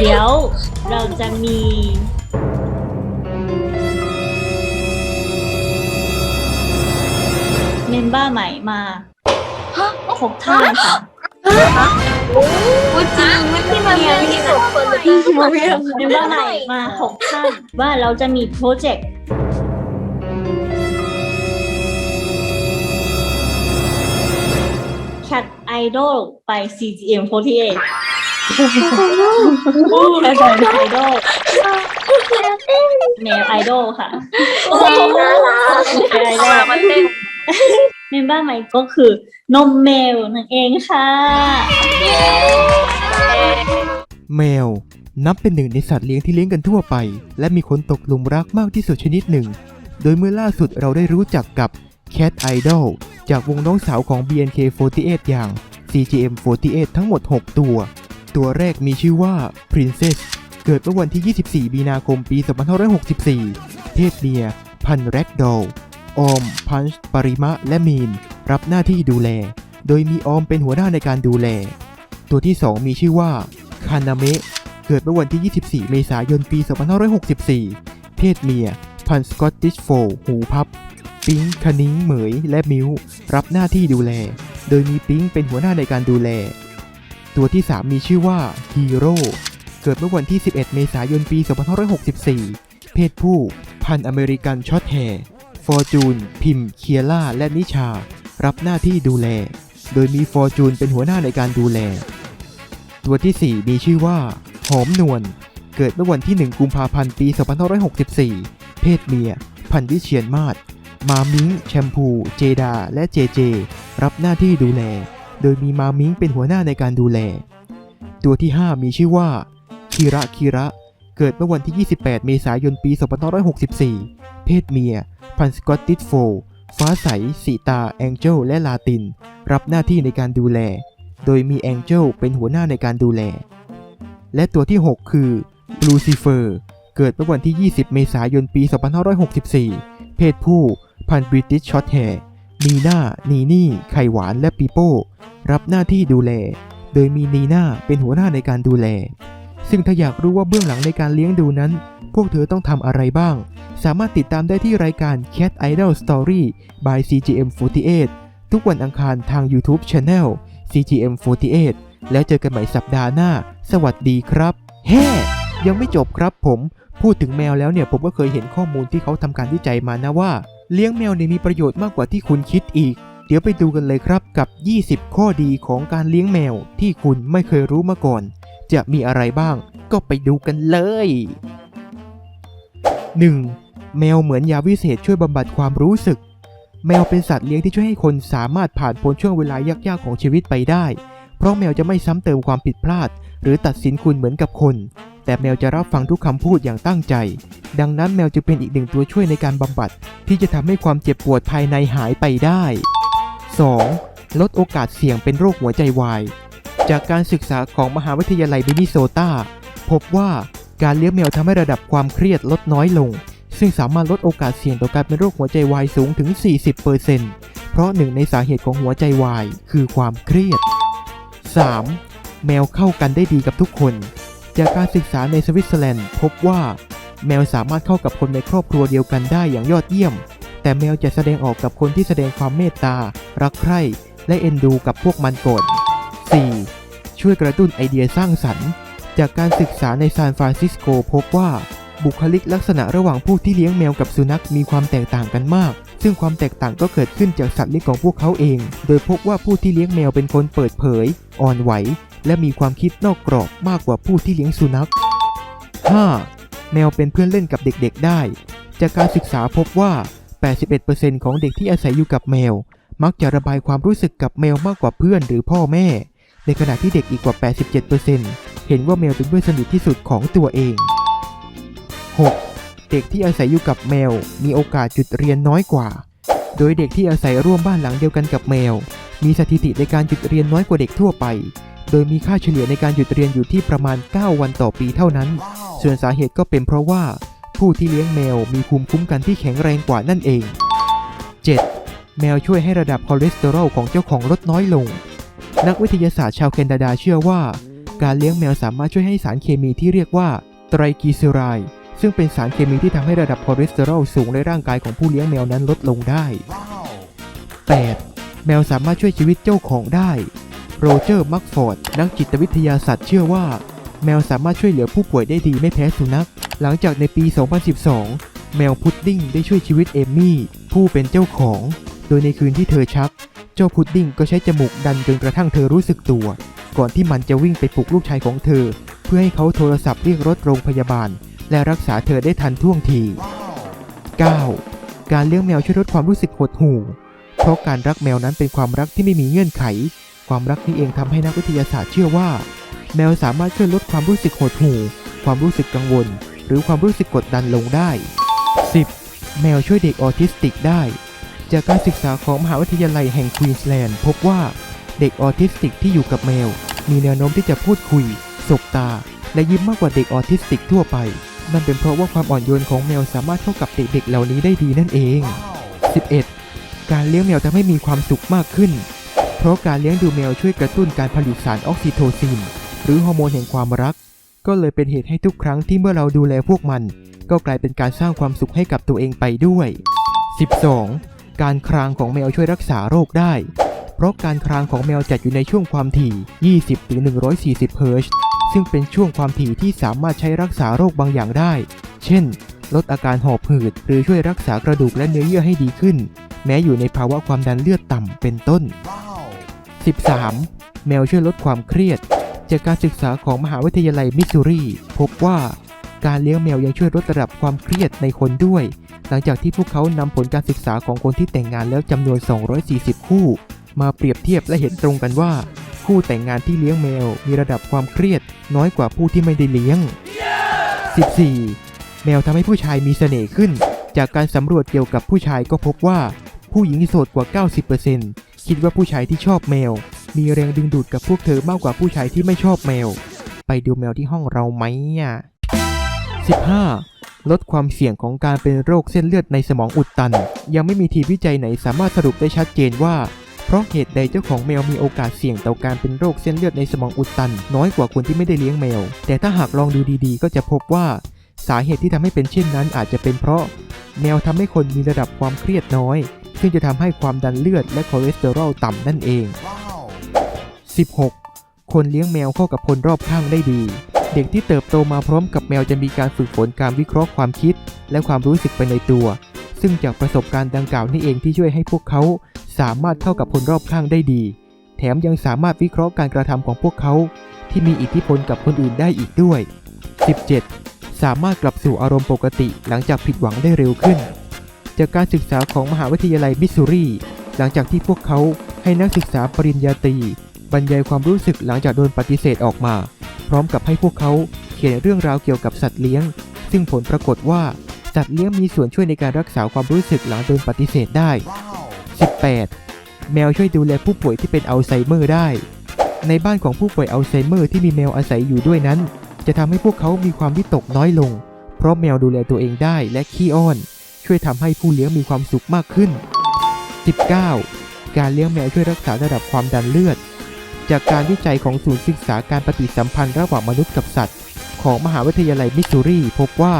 เดี๋ยวเราจะมีเมมเบอร์ใหม่มาหกท่านค่ะจริงไม่ที่มาเรียนที่สุดคนเลยที่มาเรียนเมมเบอร์ใหม่มาหกท่านว่าเราจะมีโปรเจกต์ Cat Idol ไป CGM48 Cat Idol แนวไอดอลค่ะโอ้ยน่ารักแนวไอดอลมาเต้นเมมเบอร์ใหม่ก็คือนมแมวนั่นเองค่ะแมวนับเป็นหนึ่งในสัตว์เลี้ยงที่เลี้ยงกันทั่วไป และมีคนตกหลุมรักมากที่สุดชนิดหนึ่ง โดยเมื่อล่าสุดเราได้รู้จักกับ Cat Idol จากวงน้องสาวของ BNK48 อย่าง CGM48 ทั้งหมด 6 ตัว ตัวแรกมีชื่อว่า Princess เกิดเมื่อวันที่ 24 มีนาคมปี 2564 เพศเมีย พันธุ์แร็กดอลออม พันช์ ปริมะ และมีน รับหน้าที่ดูแล โดยมีออมเป็นหัวหน้าในการดูแล ตัวที่ 2 มีชื่อว่า คานาเมะ เกิดเมื่อวันที่ 24 เมษายน ปี 2564 เพศเมีย พันธุ์สกอตติชโฟล์หูพับ ปิงคณิ้ง เหมย และมิว รับหน้าที่ดูแล โดยมีปิงเป็นหัวหน้าในการดูแล ตัวที่ 3 มีชื่อว่าฮีโร่เกิดเมื่อวันที่ 11 เมษายน ปี 2564 เพศผู้ พันอเมริกันช็อตแฮร์ฟอร์จูน พิมเคียร่า และนิชา รับหน้าที่ดูแล โดยมีฟอร์จูนเป็นหัวหน้าในการดูแล ตัวที่ 4 มีชื่อว่า หอมนวล เกิดเมื่อวันที่ 1 กุมภาพันธ์ ปี 2564 เพศเมีย พันวิเชียนมาศ มามิงแชมพู เจดา และเจเจ รับหน้าที่ดูแล โดยมีมามิงเป็นหัวหน้าในการดูแล ตัวที่ 5 มีชื่อว่าคิระคิระ เกิดเมื่อวันที่ 28 เมษายนปี 2564 เพศเมีย พันสกอตติชโฟลฟ้าใส สีตา แองเจลและลาติน รับหน้าที่ในการดูแล โดยมีแองเจลเป็นหัวหน้าในการดูแล และตัวที่ 6 คือลูซิเฟอร์ เกิดเมื่อวันที่ 20 เมษายนปี 2564 เพศผู้ พันบริติชช็อตแฮร์ นีน่า นีนี่ ไข่หวาน และปีโป้ รับหน้าที่ดูแล โดยมีนีน่าเป็นหัวหน้าในการดูแล ซึ่งถ้าอยากรู้ว่าเบื้องหลังในการเลี้ยงดูนั้น พวกเธอต้องทำอะไรบ้าง สามารถติดตามได้ที่รายการ Cat Idol Story by CGM48 ทุกวันอังคารทาง YouTube Channel CGM48 แล้วเจอกันใหม่สัปดาห์หน้า สวัสดีครับ แฮ่ยังไม่จบครับผม พูดถึงแมวแล้วเนี่ยผมก็เคยเห็นข้อมูลที่เขาทำการวิจัยมานะว่า เลี้ยงแมวเนี่ยมีประโยชน์มากกว่าที่คุณคิดอีก เดี๋ยวไปดูกันเลยครับกับ 20 ข้อดีของการเลี้ยงแมวที่คุณไม่เคยรู้มาก่อน จะมีอะไรบ้าง ก็ไปดูกันเลย 1. แมวเหมือนยาวิเศษช่วยบำบัดความรู้สึก แมวเป็นสัตว์เลี้ยงที่ช่วยให้คนสามารถผ่านพ้นช่วงเวลายากๆของชีวิตไปได้ ราะแมวจะไม่ซ้ำเติมความผิดพลาด หรือตัดสินคุณเหมือนกับคน แต่แมวจะรับฟังทุกคำพูดอย่างตั้งใจ ดังนั้นแมวจะเป็นอีกหนึ่งตัวช่วยในการบำบัด ที่จะทำให้ความเจ็บปวดภายในหายไปได้ 2. ลดโอกาสเสี่ยงเป็นโรคหัวใจวาย จากการศึกษาของมหาวิทยาลัยมินนิโซตาพบว่าการเลี้ยงแมวทำให้ระดับความเครียดลดน้อยลง ซึ่งสามารถลดโอกาสเสี่ยงต่อการเป็นโรคหัวใจวายสูงถึง 40%เพราะหนึ่งในสาเหตุของหัวใจวายคือความเครียด 3. แมวเข้ากันได้ดีกับทุกคน จากการศึกษาในสวิตเซอร์แลนด์ พบว่าแมวสามารถเข้ากับคนในครอบครัวเดียวกันได้อย่างยอดเยี่ยม แต่แมวจะแสดงออกกับคนที่แสดงความเมตตา รักใคร่ และเอ็นดูกับพวกมันก่อน 4. ช่วยกระตุ้นไอเดียสร้างสรรค์ จากการศึกษาในซานฟรานซิสโกพบว่าบุคลิกลักษณะระหว่างผู้ที่เลี้ยงแมวกับสุนัขมีความแตกต่างกันมาก ซึ่งความแตกต่างก็เกิดขึ้นจากสัตว์เลี้ยงของพวกเขาเอง โดยพบว่าผู้ที่เลี้ยงแมวเป็นคนเปิดเผย อ่อนไหว และมีความคิดนอกกรอบมากกว่าผู้ที่เลี้ยงสุนัข 5. แมวเป็นเพื่อนเล่นกับเด็กๆได้ จากการศึกษาพบว่า 81%ของเด็กที่อาศัยอยู่กับแมว มักจะระบายความรู้สึกกับแมวมากกว่าเพื่อนหรือพ่อแม่ ในขณะที่เด็กอีกกว่า 87%เห็นว่าแมวเป็นเพื่อนสนิทที่สุดของตัวเอง 6. เด็กที่อาศัยอยู่กับแมว มีโอกาสหยุดเรียนน้อยกว่า โดยเด็กที่อาศัยร่วมบ้านหลังเดียวกันกับแมว มีสถิติในการหยุดเรียนน้อยกว่าเด็กทั่วไป โดยมีค่าเฉลี่ยในการหยุดเรียนอยู่ที่ประมาณ 9 วันต่อปีเท่านั้น ส่วนสาเหตุก็เป็นเพราะว่า ผู้ที่เลี้ยงแมวมีภูมิคุ้มกันที่แข็งแรงกว่านั่นเอง 7. แมวช่วยให้ระดับคอเลสเตอรอลของเจ้าของลดน้อยลง นักวิทยาศาสตร์ชาวแคนาดาเชื่อว่า การเลี้ยงแมวสามารถช่วยให้สารเคมีที่เรียกว่าไตรกลีเซอไรด์ ซึ่งเป็นสารเคมีที่ทำให้ระดับคอเลสเตอรอลสูงในร่างกายของผู้เลี้ยงแมวนั้นลดลงได้ 8. แมวสามารถช่วยชีวิตเจ้าของได้ โรเจอร์ มักฟอร์ด นักจิตวิทยาสัตว์เชื่อว่า แมวสามารถช่วยเหลือผู้ป่วยได้ดีไม่แพ้สุนัข หลังจากในปี 2012 แมวพุดดิ้งได้ช่วยชีวิตเอมมี่ ผู้เป็นเจ้าของ โดยในคืนที่เธอชัก เจ้าพุดดิ้งก็ใช้จมูกดันจนกระทั่งเธอรู้สึกตัว ก่อนที่มันจะวิ่งไปปลุกลูกชายของเธอ เพื่อให้เขาโทรศัพท์เรียกรถโรงพยาบาล และรักษาเธอได้ทันท่วงที 9. การเลี้ยงแมวช่วยลดความรู้สึกหดหู่ เพราะการรักแมวนั้นเป็นความรักที่ไม่มีเงื่อนไข ความรักนี้เองทำให้นักวิทยาศาสตร์เชื่อว่า แมวสามารถช่วยลดความรู้สึกหดหู่ ความรู้สึกกังวล หรือความรู้สึกกดดันลงได้ 10. แมวช่วยเด็กออทิสติกได้ จากการศึกษาของมหาวิทยาลัยแห่งควีนส์แลนด์พบว่าเด็กออทิสติกที่อยู่กับแมว มีแนวโน้มที่จะพูดคุย สบตา และยิ้มมากกว่าเด็กออทิสติกทั่วไป นั่นเป็นเพราะว่าความอ่อนโยนของแมวสามารถเข้ากับเด็กๆเหล่านี้ได้ดีนั่นเอง 11. การเลี้ยงแมวทำให้มีความสุขมากขึ้น เพราะการเลี้ยงดูแมวช่วยกระตุ้นการผลิตสารออกซิโทซิน หรือฮอร์โมนแห่งความรัก ก็เลยเป็นเหตุให้ทุกครั้งที่เมื่อเราดูแลพวกมัน ก็กลายเป็นการสร้างความสุขให้กับตัวเองไปด้วย 12. การครางของแมวช่วยรักษาโรคได้ เพราะการครางของแมวจัดอยู่ในช่วงความถี่ 20-140 เฮิรตซ์ ซึ่งเป็นช่วงความถี่ที่สามารถใช้รักษาโรคบางอย่างได้ เช่น ลดอาการหอบหืด หรือช่วยรักษากระดูกและเนื้อเยื่อให้ดีขึ้น แม้อยู่ในภาวะความดันเลือดต่ำเป็นต้น 13. แมวช่วยลดความเครียด จากการศึกษาของมหาวิทยาลัยมิสซูรี พบว่าการเลี้ยงแมวยังช่วยลดระดับความเครียดในคนด้วย หลังจากที่พวกเขานำผลการศึกษาของคนที่แต่งงานแล้วจำนวน 240 คู่ มาเปรียบเทียบและเห็นตรงกันว่า คู่แต่งงานที่เลี้ยงแมว มีระดับความเครียดน้อยกว่าผู้ที่ไม่ได้เลี้ยง 14. แมวทำให้ผู้ชายมีเสน่ห์ขึ้น จากการสำรวจเกี่ยวกับผู้ชายก็พบว่า ผู้หญิงโสดกว่า 90%คิดว่าผู้ชายที่ชอบแมว มีแรงดึงดูดกับพวกเธอมากกว่าผู้ชายที่ไม่ชอบแมว ไปดูแมวที่ห้องเราไหมอะ 15. ลดความเสี่ยงของการเป็นโรคเส้นเลือดในสมองอุดตัน ยังไม่มีทีมวิจัยไหนสามารถสรุปได้ชัดเจนว่า เพราะเหตุใดเจ้าของแมวมีโอกาสเสี่ยงต่อการเป็นโรคเส้นเลือดในสมองอุดตัน น้อยกว่าคนที่ไม่ได้เลี้ยงแมว แต่ถ้าหากลองดูดีๆ ก็จะพบว่า สาเหตุที่ทำให้เป็นเช่นนั้น อาจจะเป็นเพราะ แมวทำให้คนมีระดับความเครียดน้อย ซึ่งจะทำให้ความดันเลือดและคอเลสเตอรอลต่ำนั่นเอง 16. คนเลี้ยงแมวเข้ากับคนรอบข้างได้ดีเด็กที่เติบโตมาพร้อมกับแมวจะมีการฝึกฝนการวิเคราะห์ความคิด และความรู้สึกไปในตัว ซึ่งจากประสบการณ์ดังกล่าวนี่เองที่ช่วยให้พวกเขา สามารถเข้ากับคนรอบข้างได้ดี แถมยังสามารถวิเคราะห์การกระทำของพวกเขา ที่มีอิทธิพลกับคนอื่นได้อีกด้วย 17. สามารถกลับสู่อารมณ์ปกติหลังจากผิดหวังได้เร็วขึ้น จากการศึกษาของมหาวิทยาลัยมิสซูรี หลังจากที่พวกเขาให้นักศึกษาปริญญาตรีบรรยายความรู้สึกหลังจากโดนปฏิเสธออกมา พร้อมกับให้พวกเขาเขียนเรื่องราวเกี่ยวกับสัตว์เลี้ยง ซึ่งผลปรากฏว่าสัตว์เลี้ยงมีส่วนช่วยในการรักษาความรู้สึกหลังโดนปฏิเสธได้ 18. แมวช่วยดูแลผู้ป่วยที่เป็นอัลไซเมอร์ได้ ในบ้านของผู้ป่วยอัลไซเมอร์ที่มีแมวอาศัยอยู่ด้วยนั้น จะทำให้พวกเขามีความวิตกน้อยลง เพราะแมวดูแลตัวเองได้และขี้อ้อน ช่วยทำให้ผู้เลี้ยงมีความสุขมากขึ้น 19. การเลี้ยงแมวช่วยรักษาระดับความดันเลือด จากการวิจัยของศูนย์ศึกษาการปฏิสัมพันธ์ระหว่างมนุษย์กับสัตว์ ของมหาวิทยาลัยมิสซูรีพบว่า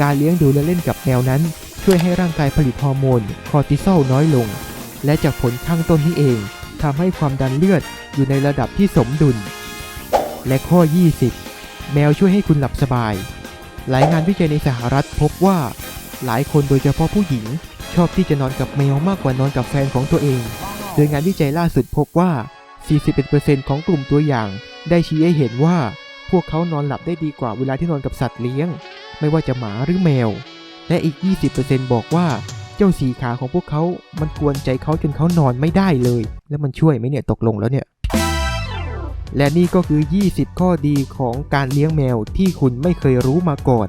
การเลี้ยงดูและเล่นกับแมวนั้น ช่วยให้ร่างกายผลิตฮอร์โมนคอร์ติซอลน้อยลง และจากผลข้างต้นนี้เองทำให้ความดันเลือดอยู่ในระดับที่สมดุล และข้อ 20 แมวช่วยให้คุณหลับสบาย หลายงานวิจัยในสหรัฐพบว่า หลายคนโดยเฉพาะผู้หญิง ชอบที่จะนอนกับแมวมากกว่านอนกับแฟนของตัวเอง โดยงานวิจัยล่าสุดพบว่า 41%ของกลุ่มตัวอย่าง ได้ชี้ให้เห็นว่า พวกเขานอนหลับได้ดีกว่าเวลาที่นอนกับสัตว์เลี้ยง ไม่ว่าจะหมาหรือแมว และอีก 20%บอกว่าเจ้าสีขาของพวกเขา มันกวนใจเขาจนเขานอนไม่ได้เลย แล้วมันช่วยไหมเนี่ยตกลงแล้วเนี่ย และนี่ก็คือ 20 ข้อดีของการเลี้ยงแมวที่คุณไม่เคยรู้มาก่อน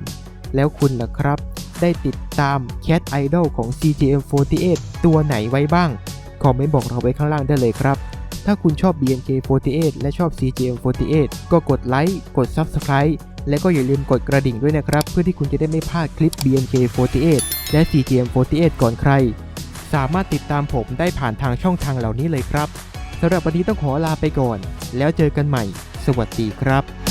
แล้วคุณล่ะครับ ได้ติดตาม Cat Idol ของ CGM48 ตัวไหนไว้บ้าง คอมเมนต์บอกเราไว้ข้างล่างได้เลยครับถ้าคุณชอบ BNK48 และชอบ CGM48 ก็กดไลค์ กด Subscribe และก็อย่าลืมกดกระดิ่งด้วยนะครับ เพื่อที่คุณจะได้ไม่พลาดคลิป BNK48 และ CGM48 ก่อนใคร สามารถติดตามผมได้ผ่านทางช่องทางเหล่านี้เลยครับสำหรับวันนี้ต้องขอลาไปก่อน แล้วเจอกันใหม่ สวัสดีครับ